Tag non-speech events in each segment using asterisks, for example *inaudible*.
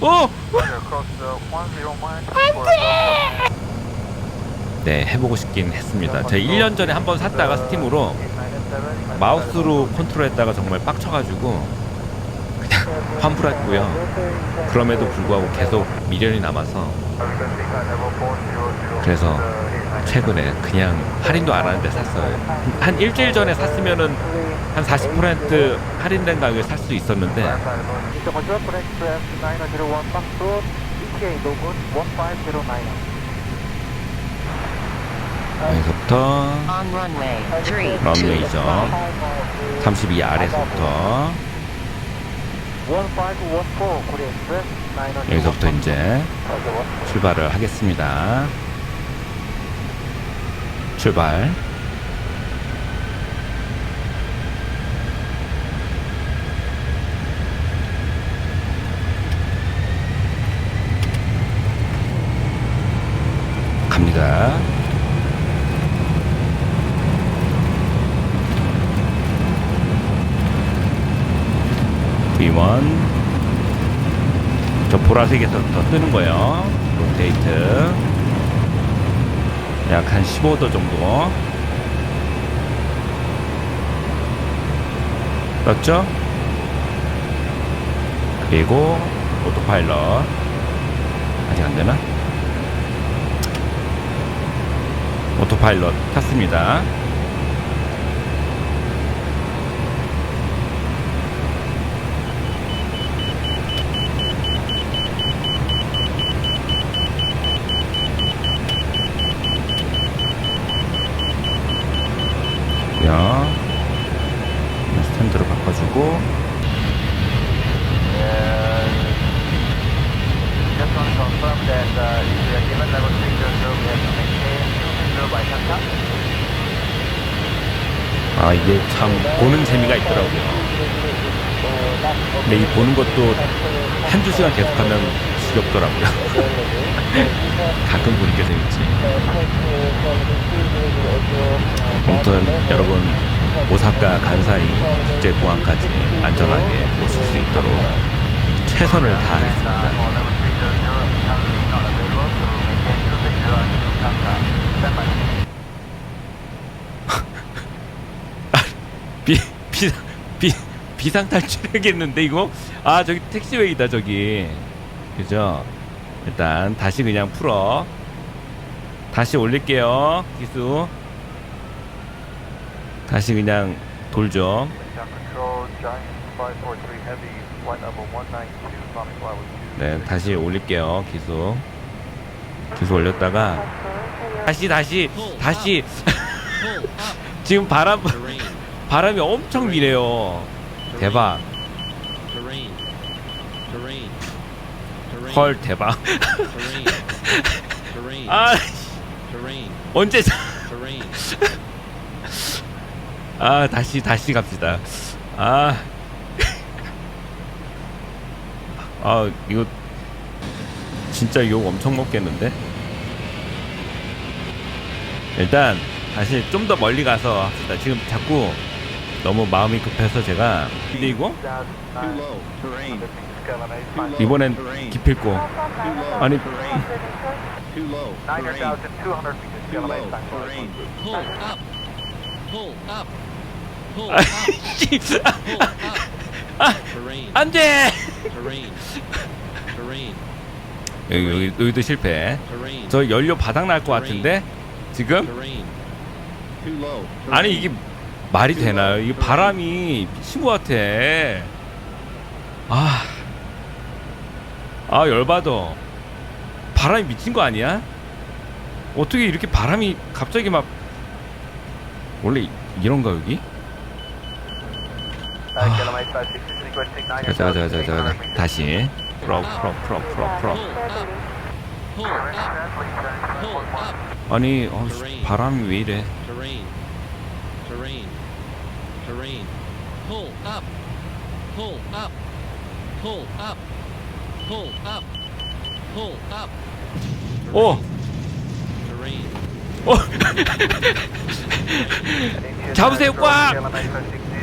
어! across the 10 miles. 네, 해보고 싶긴 했습니다. 제가 1년 전에 한 번 샀다가 스팀으로 마우스로 컨트롤했다가 정말 빡쳐가지고 환불했고요. 그럼에도 불구하고 계속 미련이 남아서 그래서 최근에 그냥 할인도 안 하는데 샀어요. 한 일주일 전에 샀으면은 한 40% 할인된 가격에 살 수 있었는데 Mr. Major, connect to F901 Fox Road, ETA Dogun 1509. 여기서부터 On runway 3, 런웨이죠. 32 아래서부터 여기서부터 이제 출발을 하겠습니다. 출발. 갑니다. V1 저 보라색이 더, 더 뜨는 거예요. 로테이트. 약 한 15도 정도. 떴죠? 그리고 오토파일럿. 아직 안 되나? 오토파일럿 탔습니다. 야 스탠드로 바꿔주고 To confirm that uh, if we are given level 300, we have to maintain 260 by Tanka. 아 이게 참 보는 재미가 있더라고요. 근데 이 보는 것도 한두 시간 계속하면 지겹더라고요. *laughs* 가끔 보는 게 재밌지. 아무튼 여러분 오사카 간사이 국제 공항까지 안전하게 오실 수 있도록 최선을 다하겠습니다. For level 300, currently not available, so maintain 260 to Tanka. Stand by. 비, 비, 비, 비상 탈출해야겠는데, 이거? 아, 저기 택시웨이다, 저기. 그죠? 일단, 다시 그냥 풀어. 다시 올릴게요, 기수. 다시 그냥 돌죠. Ground control, Giant 543 Heavy, flight level 192, Sonic level 2. 네, 다시 올릴게요, 기수. 기수 올렸다가, 다시, 다시, 다시. 지금 바람, 바람이 엄청 미래요. 대박. 헐, 대박. 아. 언제. 아 다시 다시 갑시다. 아, 아 이거 진짜 욕 엄청 먹겠는데? 일단 다시 좀 더 멀리 가서 합시다. 지금 자꾸 너무 마음이 급해서 제가. Terrain. 이번엔 기필코 아니 Too low. Terrain. 9,200 meters, Too low. Scala Terrain. Pull up. Pull up. Pull up. 아이씨. 아. 안돼. 여기 여기 여기도 실패. 저 연료 바닥 날 것 같은데 지금. 아니 이게 말이 되나요? 이게 바람이 미친 것 같아. 아, 아 열받아. 바람이 미친 거 아니야? 어떻게 이렇게 바람이 갑자기 막 원래 이런가 여기? Scala 566 requesting 가자 가자 가자 가자. 다시 풀어 풀어 풀어 풀어 풀어. 아니 어, 씨, 바람이 왜 이래?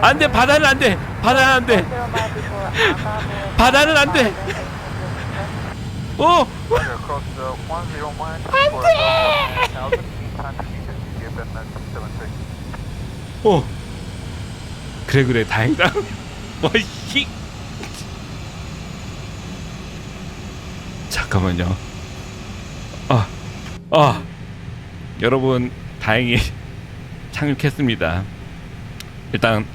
안 돼, 바다는 안 돼. 바다는 안 돼. 바다는 안 돼. 오! 안 돼! 오! 그래, 그래, 다행이다. *laughs* 와이씨! 잠깐만요. 아, 아, 여러분, 다행히 *laughs* 착륙했습니다. 일단